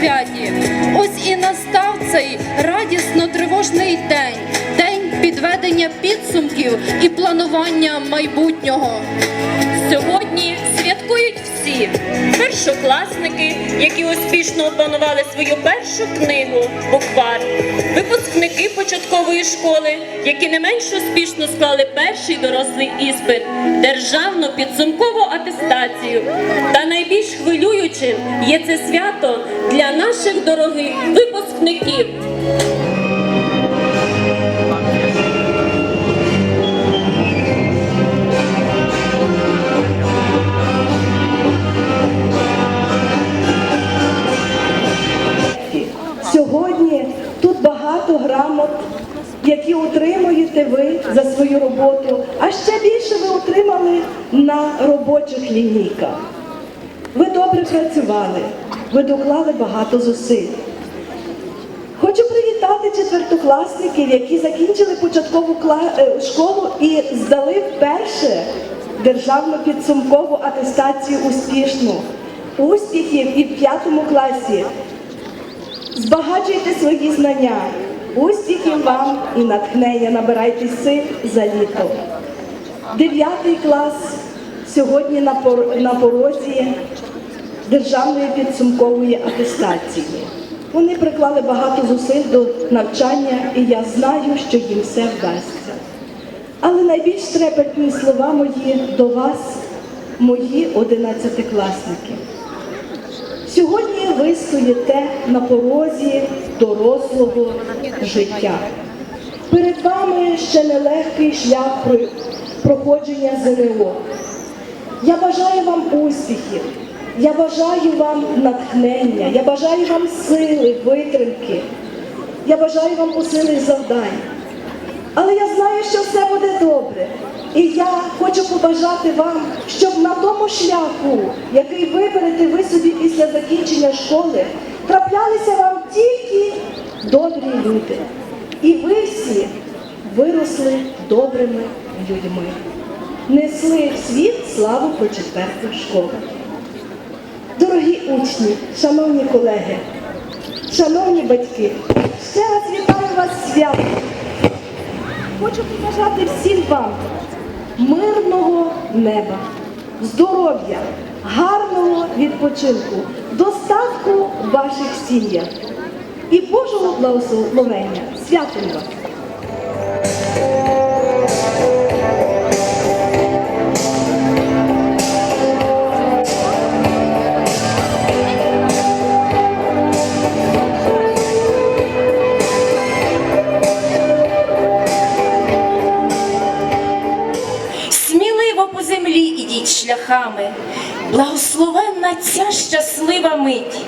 drzwiami. Підсумків і планування майбутнього. Сьогодні святкують всі першокласники, які успішно опанували свою першу книгу Буквар, випускники початкової школи, які не менш успішно склали перший дорослий іспит, державну підсумкову атестацію. Та найбільш хвилюючим є це свято для наших дорогих випускників. Отримуєте ви за свою роботу, а ще більше ви отримали на робочих лінійках. Ви добре працювали, ви доклали багато зусиль. Хочу привітати четвертокласників, які закінчили початкову е, школу і здали вперше державну підсумкову атестацію успішну. Успіхів і в п'ятому класі. Збагачуйте свої знання, успіхів вам і натхнення, набирайте сил за літо. Дев'ятий клас сьогодні на порозі державної підсумкової атестації. Вони приклали багато зусиль до навчання, і я знаю, що їм все вдасться. Але найбільш трепетні слова мої до вас, мої одинадцятикласники. Сьогодні ви стоїте на порозі дорослого життя. Перед вами ще нелегкий шлях проходження ЗНО. Я бажаю вам успіхів, я бажаю вам натхнення, я бажаю вам сили, витримки, я бажаю вам усилих завдань. Але я знаю, що все буде добре. І я хочу побажати вам, щоб на тому шляху, який виберете ви собі після закінчення школи, траплялися вам тільки добрі люди. І ви всі виросли добрими людьми. Несли в світ славу про четверту школу. Дорогі учні, шановні колеги, шановні батьки, ще раз вітаю вас святом. Хочу побажати всім вам мирного неба, здоров'я, гарного відпочинку, достатку в ваших сім'ях і Божого благословення. Святом вас! Благословенна ця щаслива мить,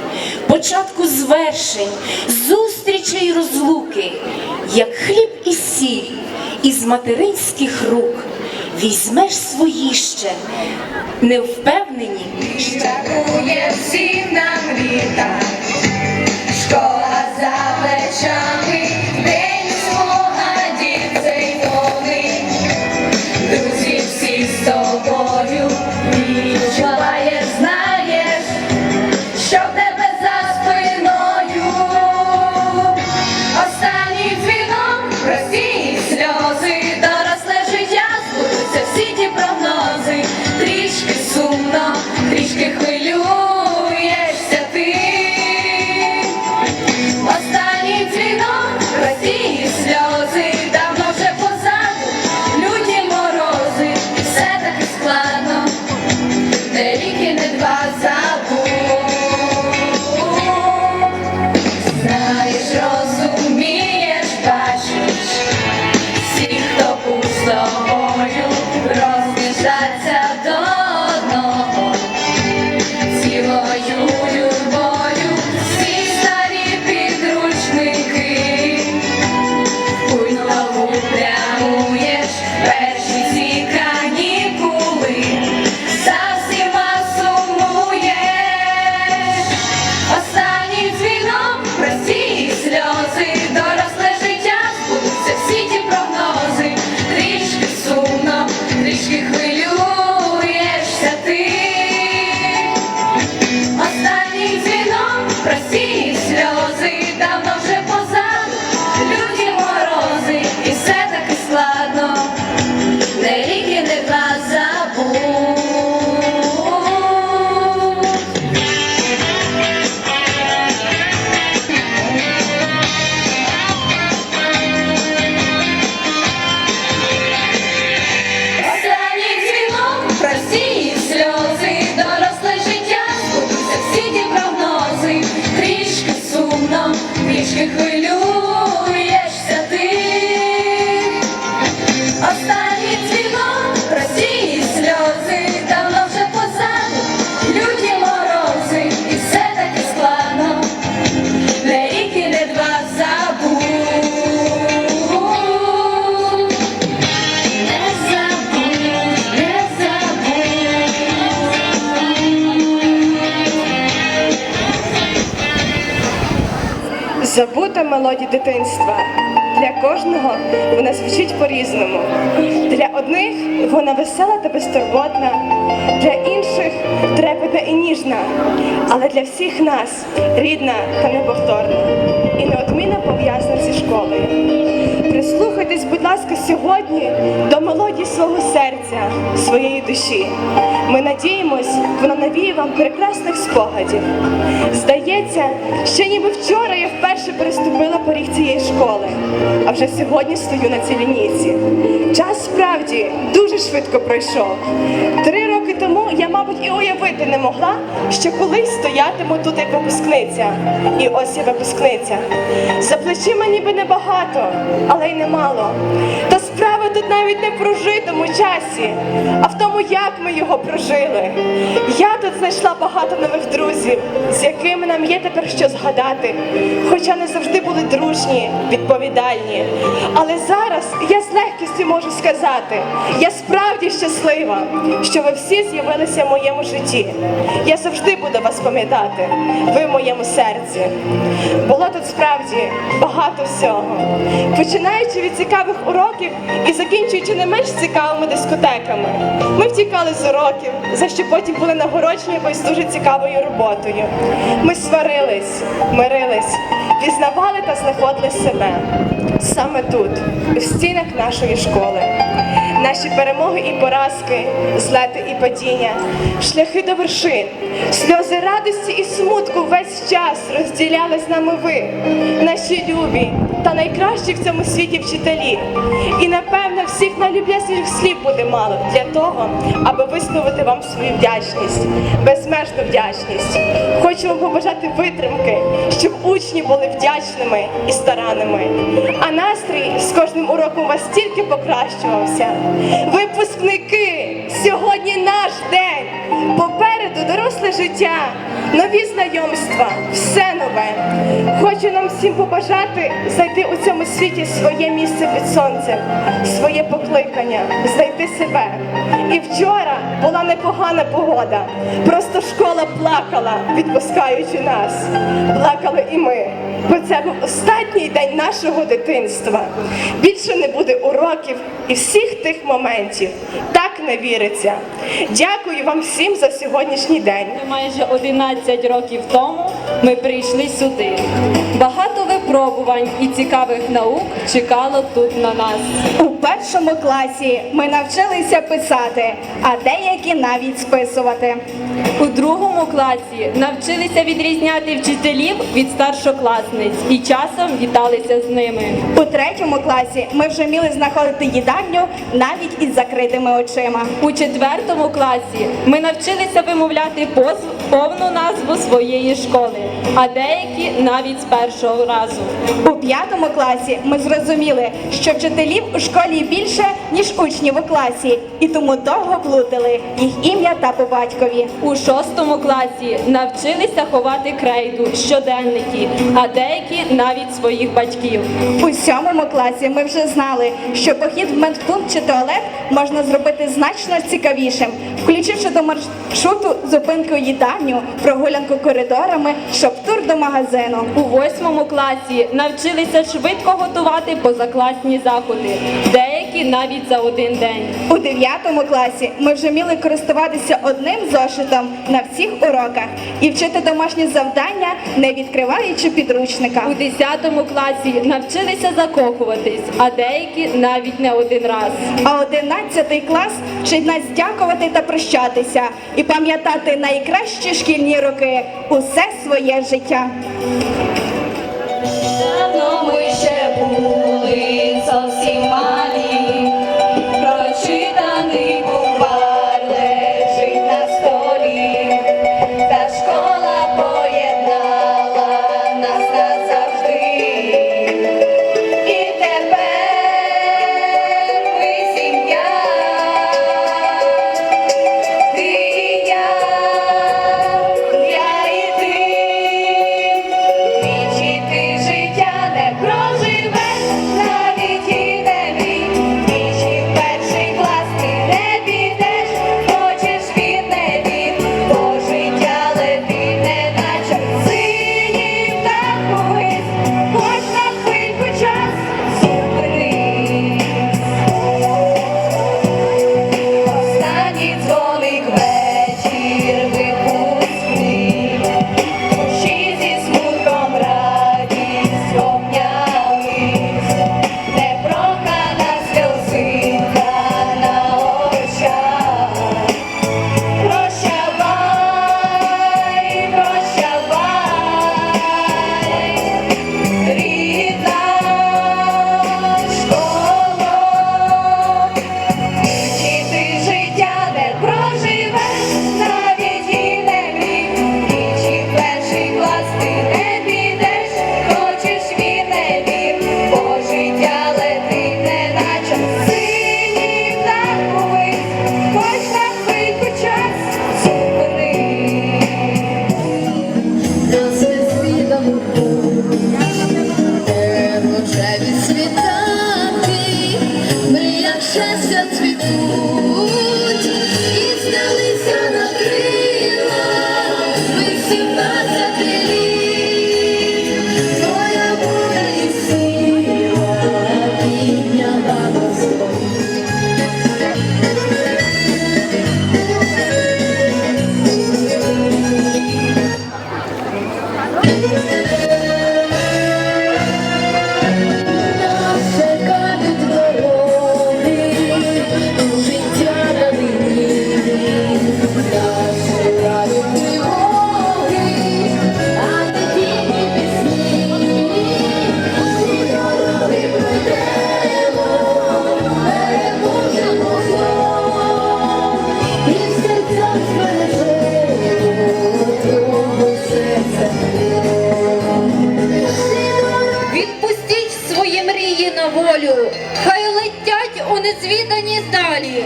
початку звершень, зустрічей розлуки, як хліб і сіль із материнських рук. Візьмеш свої ще невпевнені. Дякує всім нам літа, школа за плечами, дитинства. Для кожного вона звучить по-різному. Для одних вона весела та безтурботна, для інших трепетна і ніжна, але для всіх нас рідна та неповторна і неодмінно пов'язана зі школою. Прислухайтесь, будь ласка, сьогодні до мелодії свого серця, своєї душі. Ми надіємось, вона навіє вам прекрасних спогадів. Здається, що ніби вчора я вперше переступила поріг цієї школи, а вже сьогодні стою на цій лінійці. Час справді дуже швидко пройшов. Три роки тому я, мабуть, і уявити не могла, що колись стоятиму тут як випускниця. І ось я випускниця. За плечима ніби небагато, але й немало. Та справа тут навіть не в прожитому часі, а в тому, як ми його прожили. Я тут знайшла багато нових друзів, з якими нам є тепер що згадати, хоча не завжди були дружні, відповідальні. Але зараз я з легкістю можу сказати, я справді щаслива, що ви всі з'явилися в моєму житті. Я завжди буду вас пам'ятати, ви в моєму серці. Було тут справді багато всього. Починаючи від цікавих уроків і закінчуючи не менш цікавими дискотеками. Ми втікали з уроків, за що потім були нагороджені якоюсь дуже цікавою роботою. Ми сварились, мирились, пізнавали та знаходили себе саме тут, в стінах нашої школи. Наші перемоги і поразки, злети і падіння, шляхи до вершин, сльози радості і смутку весь час розділяли з нами ви, наші любі та найкращі в цьому світі вчителі. І напевно всіх найлюблясніших слів буде мало для того, аби висловити вам свою вдячність, безмежну вдячність. Хочу вам побажати витримки, щоб учні були вдячними і старанними. А настрій з кожним уроком вас тільки покращувався. Випускники, сьогодні наш день. Попереду доросле життя, нові знайомства, все нове. Хочу нам всім побажати знайти у цьому світі своє місце під сонцем, своє покликання, знайти себе. І вчора була непогана погода. Просто школа плакала, відпускаючи нас. Плакали і ми. Бо це був останній день нашого дитинства. Більше не буде уроків і всіх тих моментів. Так не віриться. Дякую вам всім за сьогоднішній день. Майже 11 років тому ми прийшли сюди. Багато випробувань і цікавих наук чекало тут на нас. У першому класі ми навчилися писати, а деякі навіть списувати. У другому класі навчилися відрізняти вчителів від старшокласниць і часом віталися з ними. У третьому класі ми вже вміли знаходити їдальню навіть із закритими очима. У четвертому класі ми навчилися вимовляти позв- повну назву своєї школи, а деякі навіть з першого разу. У п'ятому класі ми зрозуміли, що вчителів у школі більше, ніж учнів у класі, і тому довго плутали їх ім'я та по батькові. У шостому класі навчилися ховати крейду, щоденники, а деякі навіть своїх батьків. У сьомому класі ми вже знали, що похід в медпункт чи туалет можна зробити значно цікавішим, включивши до маршруту зупинку у їдальню, прогулянку коридорами, шоптур до магазину. У восьмому класі навчилися швидко готувати позакласні заходи, деякі навіть за один день. У дев'ятому класі ми вже вміли користуватися одним зошитом на всіх уроках і вчити домашні завдання, не відкриваючи підручника. У 10 класі навчилися закохуватись, а деякі навіть не один раз. А одинадцятий клас вчить нас дякувати та прощатися і пам'ятати найкращі шкільні роки усе своє життя. Свої мрії на волю, хай летять у незвідані далі.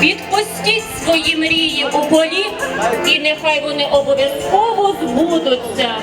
Відпустіть свої мрії у полі, і нехай вони обов'язково збудуться.